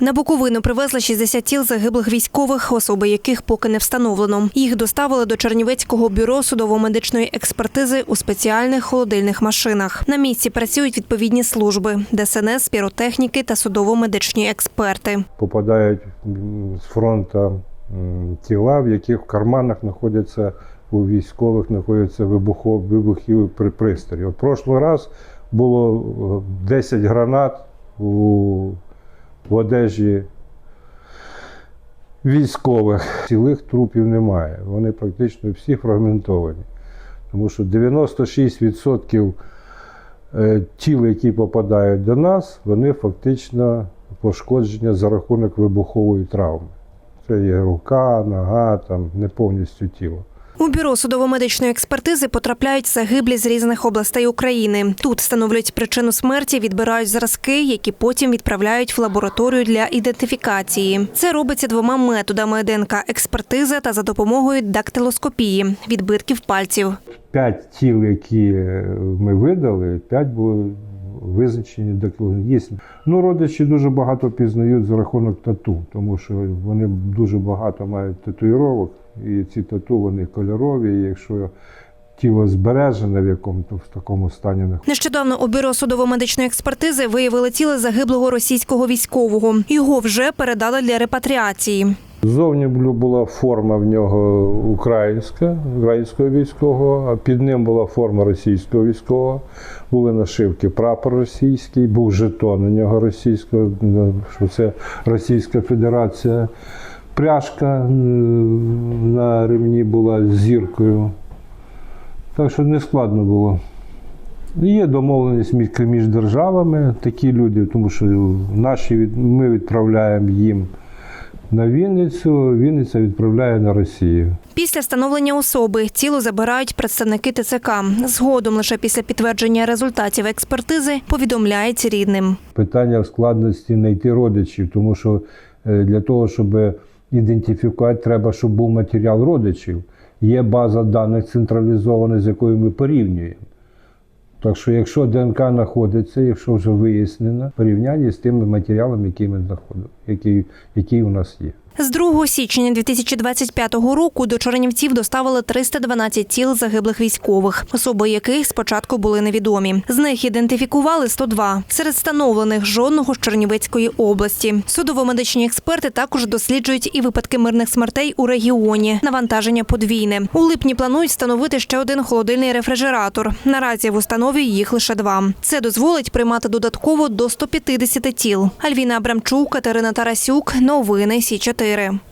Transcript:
На Буковину привезли 60 тіл загиблих військових, особи яких поки не встановлено. Їх доставили до Чернівецького бюро судово-медичної експертизи у спеціальних холодильних машинах. На місці працюють відповідні служби – ДСНС, піротехніки та судово-медичні експерти. попадають з фронту тіла, в яких в карманах знаходяться у військових знаходяться вибухов, вибухіві при- пристрої. От прошлий раз було е, 10 гранат у, в одежі військових. Цілих трупів немає. Вони практично всі фрагментовані. Тому що 96% е, тіл, які попадають до нас, вони фактично пошкодження за рахунок вибухової травми. Це є рука, нога, там не повністю тіло. У бюро судово-медичної експертизи потрапляють загиблі з різних областей України. Тут встановлюють причину смерті, відбирають зразки, які потім відправляють в лабораторію для ідентифікації. Це робиться двома методами ДНК експертиза та за допомогою дактилоскопії відбитків пальців. П'ять тіл, які е, ми видали, п'ять були визначені дактилогічно. Ну, родичі дуже багато пізнають за рахунок тату, тому що вони дуже багато мають татуїровок, і ці тату вони кольорові. І якщо тіло збережене в якому-то в такому стані Нещодавно у бюро судово-медичної експертизи виявили тіло загиблого російського військового. Його вже передали для репатріації. Зовні бу- була форма в нього українська, українського військового, а під ним була форма російського військового. Були нашивки прапор російський, був жетон у нього російського, ну, що це Російська Федерація. Пряжка е, на ремні була з зіркою. Так що не складно було. Є домовленість між, державами, такі люди, тому що наші від- ми відправляємо їм на Вінницю, Вінниця відправляє на Росію. Після встановлення особи тіло забирають представники ТЦК. Згодом лише після підтвердження результатів експертизи повідомляють рідним. Питання в складності знайти родичів, тому що е, для того, щоб ідентифікувати, треба, щоб був матеріал родичів. Є база даних централізована, з якою ми порівнюємо. Так що, якщо ДНК знаходиться, якщо вже вияснено, порівняння з тими матеріалами, які ми знаходимо, які, які у нас є. З 2 січня 2025 року до Чернівців доставили 312 тіл загиблих військових, особи яких спочатку були невідомі. З них ідентифікували 102. Серед встановлених жодного з Чернівецької області. Судово-медичні експерти також досліджують і випадки мирних смертей у регіоні. Навантаження подвійне. У липні планують встановити ще один холодильний рефрижератор. Наразі в установі їх лише два. Це дозволить приймати додатково до 150 тіл. Альвіна Абрамчук, Катерина Тарасюк. Новини Сі 4